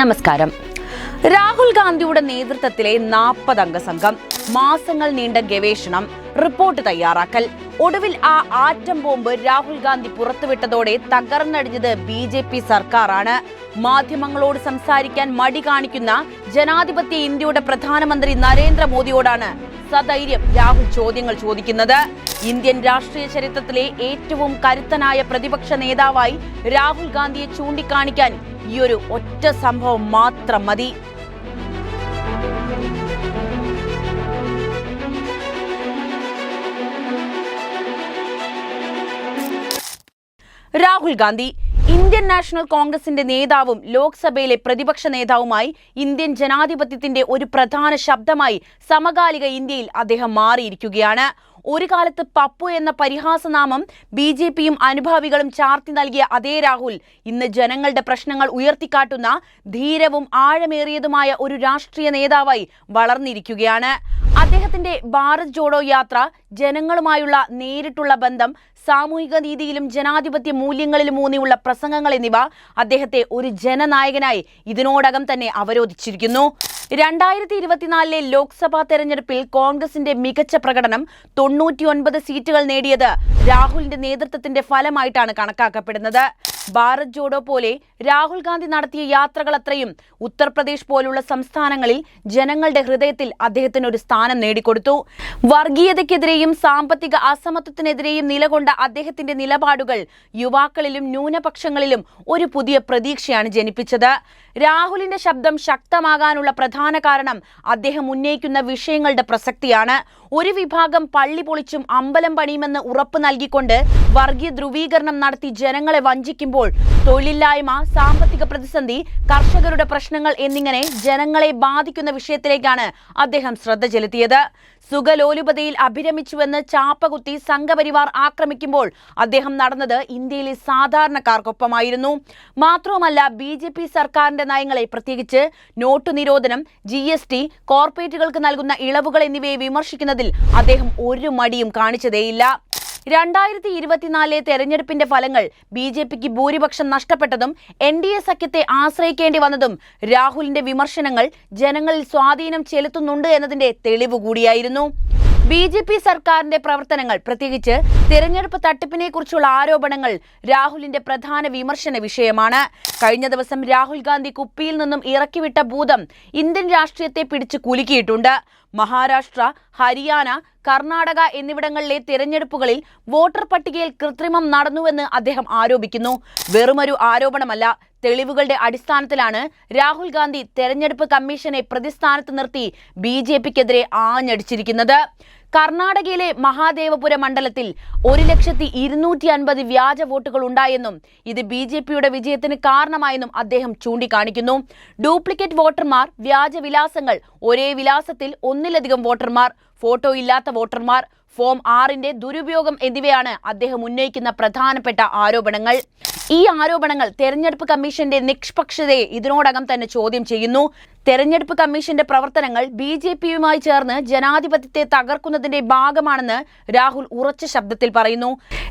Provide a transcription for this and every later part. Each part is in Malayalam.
നമസ്കാരം. രാഹുൽ ഗാന്ധിയുടെ നേതൃത്വത്തിലെ അംഗ സംഘം മാസങ്ങൾ നീണ്ട ഗവേഷണം റിപ്പോർട്ട് തയ്യാറാക്കൽ. ഒടുവിൽ ആ ആറ്റം ബോംബ് രാഹുൽ ഗാന്ധി പുറത്തുവിട്ടതോടെ തകർന്നടിഞ്ഞത് ബി ജെ പി സർക്കാരാണ്. മാധ്യമങ്ങളോട് സംസാരിക്കാൻ മടി കാണിക്കുന്ന ജനാധിപത്യ ഇന്ത്യയുടെ പ്രധാനമന്ത്രി നരേന്ദ്രമോദിയോടാണ് സധൈര്യം രാഹുൽ ചോദ്യങ്ങൾ ചോദിക്കുന്നത്. ഇന്ത്യൻ രാഷ്ട്രീയ ചരിത്രത്തിലെ ഏറ്റവും കരുത്തനായ പ്രതിപക്ഷ നേതാവായി രാഹുൽ ഗാന്ധിയെ ചൂണ്ടിക്കാണിക്കാൻ ഈ ഒരു ഒറ്റ സംഭവം മാത്രം മതി. രാഹുൽ ഗാന്ധി ഇന്ത്യൻ നാഷണൽ കോൺഗ്രസിന്റെ നേതാവും ലോക്സഭയിലെ പ്രതിപക്ഷ നേതാവുമായി ഇന്ത്യൻ ജനാധിപത്യത്തിന്റെ ഒരു പ്രധാന ശബ്ദമായി സമകാലിക ഇന്ത്യയിൽ അദ്ദേഹം മാറിയിരിക്കുകയാണ്. ഒരു കാലത്ത് പപ്പു എന്ന പരിഹാസനാമം ബി ജെ പിയും അനുഭാവികളും ചാർത്തി നൽകിയ അതേ രാഹുൽ. ഇന്ന് ജനങ്ങളുടെ പ്രശ്നങ്ങൾ ഉയർത്തിക്കാട്ടുന്ന ധീരവും ആഴമേറിയതുമായ ഒരു രാഷ്ട്രീയ നേതാവായി വളർന്നിരിക്കുകയാണ്. അദ്ദേഹത്തിന്റെ ഭാരത് ജോഡോ യാത്ര ജനങ്ങളുമായുള്ള നേരിട്ടുള്ള ബന്ധം സാമൂഹിക നീതിയിലും ജനാധിപത്യ മൂല്യങ്ങളിലും ഊന്നിയുള്ള പ്രസംഗങ്ങൾ എന്നിവ അദ്ദേഹത്തെ ഒരു ജനനായകനായി ഇതിനോടകം തന്നെ അവരോധിച്ചിരിക്കുന്നു. രണ്ടായിരത്തി ഇരുപത്തിനാലിലെ ലോക്സഭാ തെരഞ്ഞെടുപ്പിൽ കോൺഗ്രസിന്റെ മികച്ച പ്രകടനം തൊണ്ണൂറ്റിയൊൻപത് സീറ്റുകൾ നേടിയത് രാഹുലിന്റെ നേതൃത്വത്തിന്റെ ഫലമായിട്ടാണ് കണക്കാക്കപ്പെടുന്നത്. ഭാരത് ജോഡോ പോലെ രാഹുൽ ഗാന്ധി നടത്തിയ യാത്രകൾ അത്രയും ഉത്തർപ്രദേശ് പോലുള്ള സംസ്ഥാനങ്ങളിൽ ജനങ്ങളുടെ ഹൃദയത്തിൽ അദ്ദേഹത്തിന് ഒരു സ്ഥാനം നേടിക്കൊടുത്തു. വർഗീയതയ്ക്കെതിരെയും സാമ്പത്തിക അസമത്വത്തിനെതിരെയും നിലകൊണ്ട അദ്ദേഹത്തിന്റെ നിലപാടുകൾ യുവാക്കളിലും ന്യൂനപക്ഷങ്ങളിലും ഒരു പുതിയ പ്രതീക്ഷയാണ് ജനിപ്പിച്ചത്. രാഹുലിന്റെ ശബ്ദം ശക്തമാകാനുള്ള പ്രധാന കാരണം അദ്ദേഹം ഉന്നയിക്കുന്ന വിഷയങ്ങളുടെ പ്രസക്തിയാണ്. ഒരു വിഭാഗം പള്ളി പൊളിച്ചും അമ്പലം പണിയുമെന്ന് ഉറപ്പ് നൽകിക്കൊണ്ട് വർഗീയ ധ്രുവീകരണം നടത്തി ജനങ്ങളെ വഞ്ചിക്കുമ്പോൾ തൊഴിലില്ലായ്മ സാമ്പത്തിക പ്രതിസന്ധി കർഷകരുടെ പ്രശ്നങ്ങൾ എന്നിങ്ങനെ ജനങ്ങളെ ബാധിക്കുന്ന വിഷയത്തിലേക്കാണ് അദ്ദേഹം ശ്രദ്ധ ചെലുത്തിയത്. സുഖലോലുപതയിൽ അഭിരമിച്ചുവെന്ന് ചാപ്പകുത്തി സംഘപരിവാർ ആക്രമിക്കുമ്പോൾ അദ്ദേഹം നടന്നത് ഇന്ത്യയിലെ സാധാരണക്കാർക്കൊപ്പമായിരുന്നു. മാത്രവുമല്ല ബി ജെ പി സർക്കാരിന്റെ നയങ്ങളെ പ്രത്യേകിച്ച് നോട്ടു നിരോധനം ജി എസ് ടി കോർപ്പറേറ്റുകൾക്ക് നൽകുന്ന ഇളവുകൾ എന്നിവയെ വിമർശിക്കുന്നതിൽ അദ്ദേഹം ഒരു മടിയും കാണിച്ചതേയില്ല. രണ്ടായിരത്തി ഇരുപത്തിനാലിലെ തെരഞ്ഞെടുപ്പിന്റെ ഫലങ്ങൾ ബി ജെ പിക്ക് ഭൂരിപക്ഷം നഷ്ടപ്പെട്ടതും എൻ ഡി എ സഖ്യത്തെ ആശ്രയിക്കേണ്ടി വന്നതും രാഹുലിന്റെ വിമർശനങ്ങൾ ജനങ്ങളിൽ സ്വാധീനം ചെലുത്തുന്നുണ്ട് എന്നതിന്റെ തെളിവ് കൂടിയായിരുന്നു. ബി ജെ പി സർക്കാരിന്റെ പ്രവർത്തനങ്ങൾ പ്രത്യേകിച്ച് തെരഞ്ഞെടുപ്പ് തട്ടിപ്പിനെ കുറിച്ചുള്ള ആരോപണങ്ങൾ രാഹുലിന്റെ പ്രധാന വിമർശന വിഷയമാണ്. കഴിഞ്ഞ ദിവസം രാഹുൽ ഗാന്ധി കുപ്പിയിൽ നിന്നും ഇറക്കിവിട്ട ഭൂതം ഇന്ത്യൻ രാഷ്ട്രീയത്തെ പിടിച്ചു കുലുക്കിയിട്ടുണ്ട്. മഹാരാഷ്ട്ര ഹരിയാന കർണാടക എന്നിവിടങ്ങളിലെ തിരഞ്ഞെടുപ്പുകളിൽ വോട്ടർ പട്ടികയിൽ കൃത്രിമം നടന്നുവെന്ന് അദ്ദേഹം ആരോപിക്കുന്നു. വെറുമൊരു ആരോപണമല്ല തെളിവുകളുടെ അടിസ്ഥാനത്തിലാണ് രാഹുൽ ഗാന്ധി തെരഞ്ഞെടുപ്പ് കമ്മീഷനെ പ്രതിസ്ഥാനത്ത് നിർത്തി ബി ജെ പിക്കെതിരെ ആഞ്ഞടിച്ചിരിക്കുന്നത്. കർണാടകയിലെ മഹാദേവപുര മണ്ഡലത്തിൽ ഒരു ലക്ഷത്തി ഇരുന്നൂറ്റി അൻപത് വ്യാജ വോട്ടുകൾ ഉണ്ടായെന്നും ഇത് ബി ജെ പിയുടെ വിജയത്തിന് കാരണമായെന്നും അദ്ദേഹം ചൂണ്ടിക്കാണിക്കുന്നു. ഡ്യൂപ്ലിക്കേറ്റ് വോട്ടർമാർ വ്യാജ വിലാസങ്ങൾ ഒരേ വിലാസത്തിൽ ഒന്നിലധികം വോട്ടർമാർ ഫോട്ടോ ഇല്ലാത്ത വോട്ടർമാർ ഫോം ആറിന്റെ ദുരുപയോഗം എന്നിവയാണ് അദ്ദേഹം ഉന്നയിക്കുന്ന പ്രധാനപ്പെട്ട ആരോപണങ്ങൾ. ഈ ആരോപണങ്ങൾ തെരഞ്ഞെടുപ്പ് കമ്മീഷന്റെ നിഷ്പക്ഷതയെ ഇതിനോടകം തന്നെ ചോദ്യം ചെയ്യുന്നു. തെരഞ്ഞെടുപ്പ് കമ്മീഷന്റെ പ്രവർത്തനങ്ങൾ ബി ജെ പിയുമായി ചേർന്ന് ജനാധിപത്യത്തെ തകർക്കുന്നതിന്റെ ഭാഗമാണെന്ന് രാഹുൽ ഉറച്ച ശബ്ദത്തിൽ പറയുന്നു.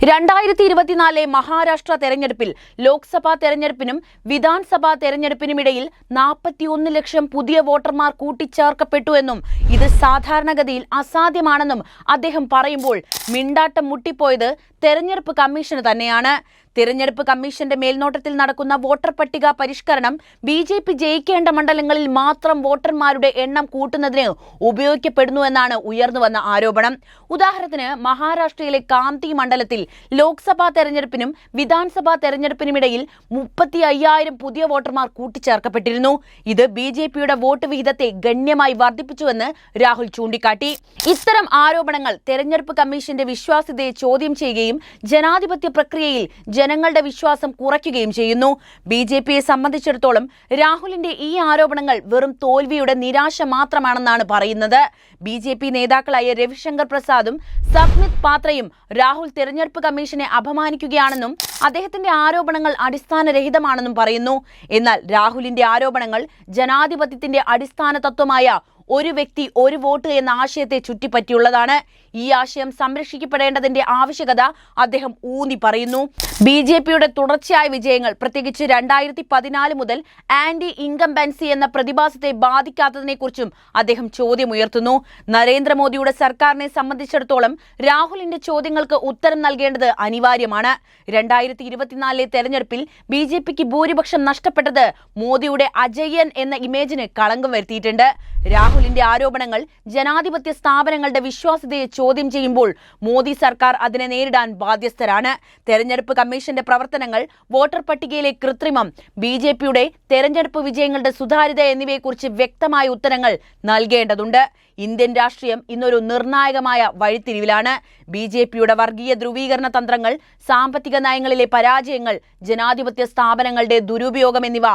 രണ്ടായിരത്തി ഇരുപത്തിനാലിലെ മഹാരാഷ്ട്ര തെരഞ്ഞെടുപ്പിൽ ലോക്സഭാ തെരഞ്ഞെടുപ്പിനും വിധാൻസഭാ തെരഞ്ഞെടുപ്പിനുമിടയിൽ നാൽപ്പത്തിയൊന്ന് ലക്ഷം പുതിയ വോട്ടർമാർ കൂട്ടിച്ചേർക്കപ്പെട്ടു എന്നും ഇത് സാധാരണഗതിയിൽ അസാധ്യമാണെന്നും അദ്ദേഹം പറയുമ്പോൾ മിണ്ടാട്ടം മുട്ടിപ്പോയത് തെരഞ്ഞെടുപ്പ് കമ്മീഷന് തന്നെയാണ്. തിരഞ്ഞെടുപ്പ് കമ്മീഷന്റെ മേൽനോട്ടത്തിൽ നടക്കുന്ന വോട്ടർ പട്ടിക പരിഷ്കരണം ബി ജെ പി ജയിക്കേണ്ട മണ്ഡലങ്ങളിൽ മാത്രം വോട്ടർമാരുടെ എണ്ണം കൂട്ടുന്നതിന് ഉപയോഗിക്കപ്പെടുന്നുവെന്നാണ് ഉയർന്നുവന്ന ആരോപണം. ഉദാഹരണത്തിന് മഹാരാഷ്ട്രയിലെ കാന്തി മണ്ഡലത്തിൽ ലോക്സഭാ തെരഞ്ഞെടുപ്പിനും വിധാൻസഭാ തെരഞ്ഞെടുപ്പിനുമിടയിൽ മുപ്പത്തി അയ്യായിരം പുതിയ വോട്ടർമാർ കൂട്ടിച്ചേർക്കപ്പെട്ടിരുന്നു. ഇത് ബി ജെ പിയുടെ വോട്ട് വിഹിതത്തെ ഗണ്യമായി വർദ്ധിപ്പിച്ചുവെന്ന് രാഹുൽ ചൂണ്ടിക്കാട്ടി. ഇത്തരം ആരോപണങ്ങൾ തെരഞ്ഞെടുപ്പ് കമ്മീഷന്റെ വിശ്വാസ്യതയെ ചോദ്യം ചെയ്യുകയും ജനാധിപത്യ പ്രക്രിയയിൽ ജനങ്ങളുടെ വിശ്വാസം കുറയ്ക്കുകയും ചെയ്യുന്നു. ബി ജെ പിയെ സംബന്ധിച്ചിടത്തോളം രാഹുലിന്റെ ഈ ആരോപണങ്ങൾ വെറും തോൽവിയുടെ നിരാശ മാത്രമാണെന്നാണ് പറയുന്നത്. ബി ജെ പി നേതാക്കളായ രവിശങ്കർ പ്രസാദും സബ്മിത് പാത്രയും രാഹുൽ തിരഞ്ഞെടുപ്പ് കമ്മീഷനെ അപമാനിക്കുകയാണെന്നും അദ്ദേഹത്തിന്റെ ആരോപണങ്ങൾ അടിസ്ഥാനരഹിതമാണെന്നും പറയുന്നു. എന്നാൽ രാഹുലിന്റെ ആരോപണങ്ങൾ ജനാധിപത്യത്തിന്റെ അടിസ്ഥാന തത്വമായ ഒരു വ്യക്തി ഒരു വോട്ട് എന്ന ആശയത്തെ ചുറ്റിപ്പറ്റിയുള്ളതാണ് ഈ ആശയം സംരക്ഷിക്കപ്പെടേണ്ടതിന്റെ ആവശ്യകത അദ്ദേഹം ഊന്നി പറയുന്നു. ബി ജെ പിയുടെ തുടർച്ചയായ വിജയങ്ങൾ പ്രത്യേകിച്ച് രണ്ടായിരത്തി പതിനാല് മുതൽ ആന്റി ഇൻകംബൻസി എന്ന പ്രതിഭാസത്തെ ബാധിക്കാത്തതിനെക്കുറിച്ചും അദ്ദേഹം ചോദ്യമുയർത്തുന്നു. നരേന്ദ്രമോദിയുടെ സർക്കാരിനെ സംബന്ധിച്ചിടത്തോളം രാഹുലിന്റെ ചോദ്യങ്ങൾക്ക് ഉത്തരം നൽകേണ്ടത് അനിവാര്യമാണ്. രണ്ടായിരത്തി ഇരുപത്തിനാലിലെ തെരഞ്ഞെടുപ്പിൽ ബി ജെ പിക്ക് ഭൂരിപക്ഷം നഷ്ടപ്പെട്ടത് മോദിയുടെ അജയ്യൻ എന്ന ഇമേജിന് കളങ്കം വരുത്തിയിട്ടുണ്ട്. രാഹുലിന്റെ ആരോപണങ്ങൾ ജനാധിപത്യ സ്ഥാപനങ്ങളുടെ വിശ്വാസ്യതയെ ചോദ്യം ചെയ്യുമ്പോൾ മോദി സർക്കാർ അതിനെ നേരിടാൻ ബാധ്യസ്ഥരാണ്. തെരഞ്ഞെടുപ്പ് കമ്മീഷന്റെ പ്രവർത്തനങ്ങൾ വോട്ടർ പട്ടികയിലെ കൃത്രിമം ബി ജെ പിയുടെ തെരഞ്ഞെടുപ്പ് വിജയങ്ങളുടെ സുതാര്യത എന്നിവയെക്കുറിച്ച് വ്യക്തമായ ഉത്തരങ്ങൾ നൽകേണ്ടതുണ്ട്. ഇന്ത്യൻ രാഷ്ട്രീയം ഇന്നൊരു നിർണായകമായ വഴിത്തിരിവിലാണ്. ബി ജെ പിയുടെ വർഗീയ ധ്രുവീകരണ തന്ത്രങ്ങൾ സാമ്പത്തിക നയങ്ങളിലെ പരാജയങ്ങൾ ജനാധിപത്യ സ്ഥാപനങ്ങളുടെ ദുരുപയോഗം എന്നിവ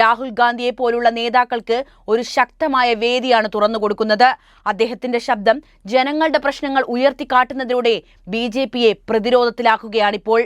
രാഹുൽ ഗാന്ധിയെ പോലുള്ള നേതാക്കൾക്ക് ഒരു ശക്തമായ വേദിയാണ് തുറന്നുകൊടുക്കുന്നത് അദ്ദേഹത്തിന്റെ ശബ്ദം ജനങ്ങളുടെ പ്രശ്നങ്ങൾ ഉയർത്തിക്കാട്ടുന്നതിലൂടെ ബി ജെ പിയെ പ്രതിരോധത്തിലാക്കുകയാണിപ്പോൾ.